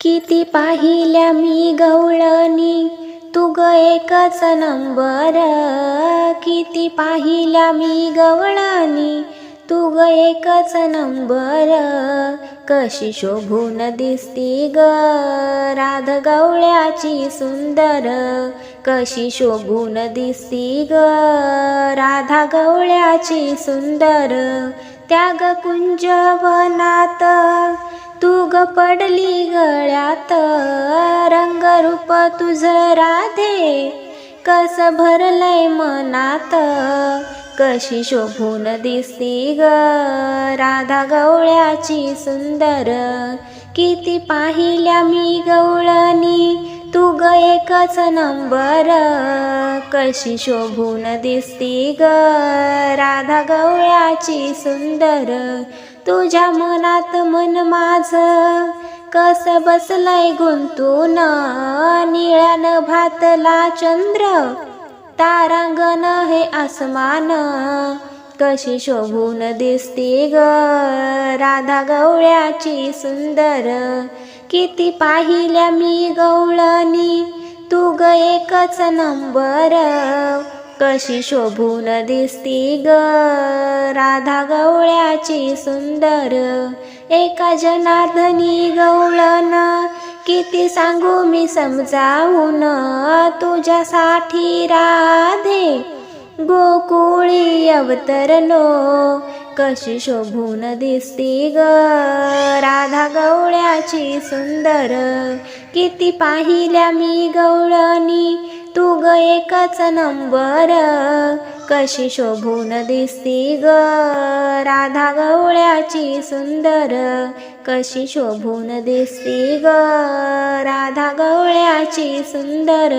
किती पाहिल्या मी गवळणी? तू ग एकच नंबर. किती पाहिल्या मी गवळणी? तू ग एकच नंबर. कशी शोभून दिसती ग राध गवळ्याची सुंदर. कशी शोभून दिसती ग राधा गवळ्याची सुंदर. त्याग कुंजवनात पडली गळ्यात. रंगरूप तुझ राधे कस भरलंय मनात. कशी शोभून दिसती ग राधा गवळ्याची सुंदर. किती पाहिल्या मी गवळणी तू ग एकच नंबर. कशी शोभून दिसती ग राधा गवळ्याची सुंदर. तुझ्या मनात मन माझ. कस बसलय गुंतून? निळ्यान भातला चंद्र. तारांगण हे आसमान. कशी शोभून दिसते ग? राधा गवळ्याची सुंदर. किती पाहिल्या मी गवळणी. तू ग एकच नंबर. कशी शोभून दिसती ग? राधा गवळ्याची सुंदर. एका जनार्दनी गवळण. किती सांगू मी समजावून. तुझ्यासाठी राधे. गोकुळी अवतरलो. कशी शोभून दिसती ग? राधा गवळ्याची सुंदर. किती पाहिल्या मी गवळणी. तू ग एकच नंबर. कशी शोभून दिसती ग राधा गवळ्याची सुंदर. कशी शोभून दिसती ग राधा गवळ्याची सुंदर.